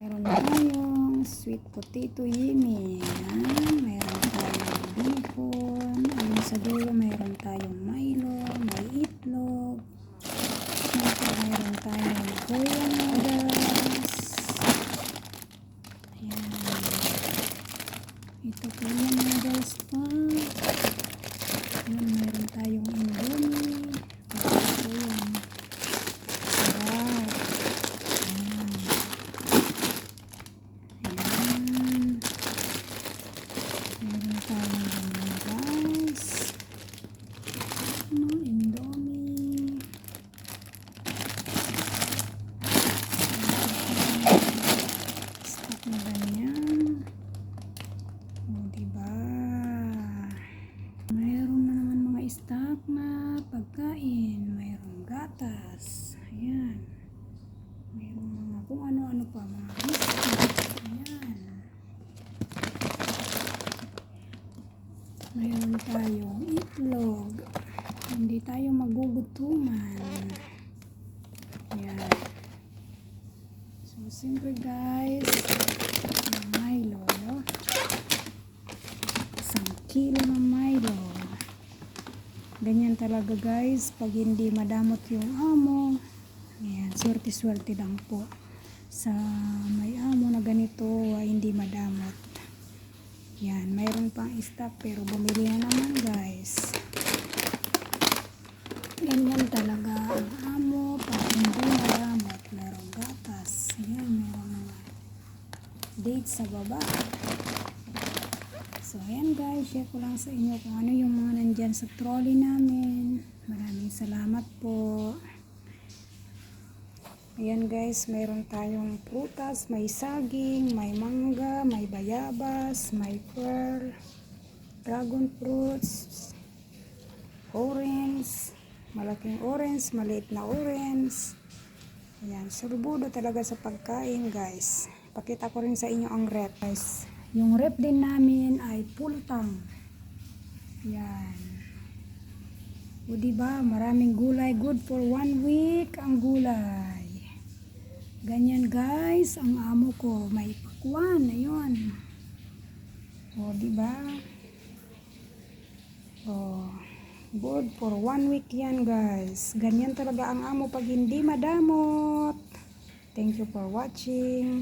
Meron tayong sweet potato yimi. Yan. Meron tayong bacon. Ayun sa dulo, meron tayong Milo, may itlog. Ito, meron tayong Korean noodles. Ayan. Ito Korean noodles pa. Ayan, meron tayong Indomie. Ito yan. Sarap. Ayan. Ayan. Meron tayong ganyan guys. Ano, Indomie. Stock na ganyan. O, diba? Mayroon na naman mga stock na pagkain. Mayroong gatas. Ayan. Mayroong mga kung ano-ano pa. Mga. Ayan. Mayroon tayong itlog. Hindi tayo magugutuman. Ayan. So, siyempre guys, Milo. Isang kilo ng Milo. Ganyan talaga guys, pag hindi madamot yung amo. Ayan, swerte-swerte lang po. Sa may amo na ganito, ay hindi madamot. Yan, mayroon pang stock pero bumili na naman guys. Ganyan talaga ang amo pag hindi madamot. Merong gatas. Yan, meron mga dates sa baba. So, ayan guys, share ko lang sa inyo kung ano yung mga nandyan sa trolley namin. Maraming salamat po. Ayan guys, mayroon tayong prutas, may saging, may mangga, may bayabas, may pearl, dragon fruits, orange, malaking orange, maliit na orange. Ayan, surbudo talaga sa pagkain guys. Pakita ko rin sa inyo ang rep guys. Yung rep din namin ay pultang. Ayan. O diba, maraming gulay. Good for one week ang gulay. Ganyan guys, ang amo ko. May pakwan. Ayun. O diba? O, good for one week yan guys. Ganyan talaga ang amo pag hindi madamot. Thank you for watching.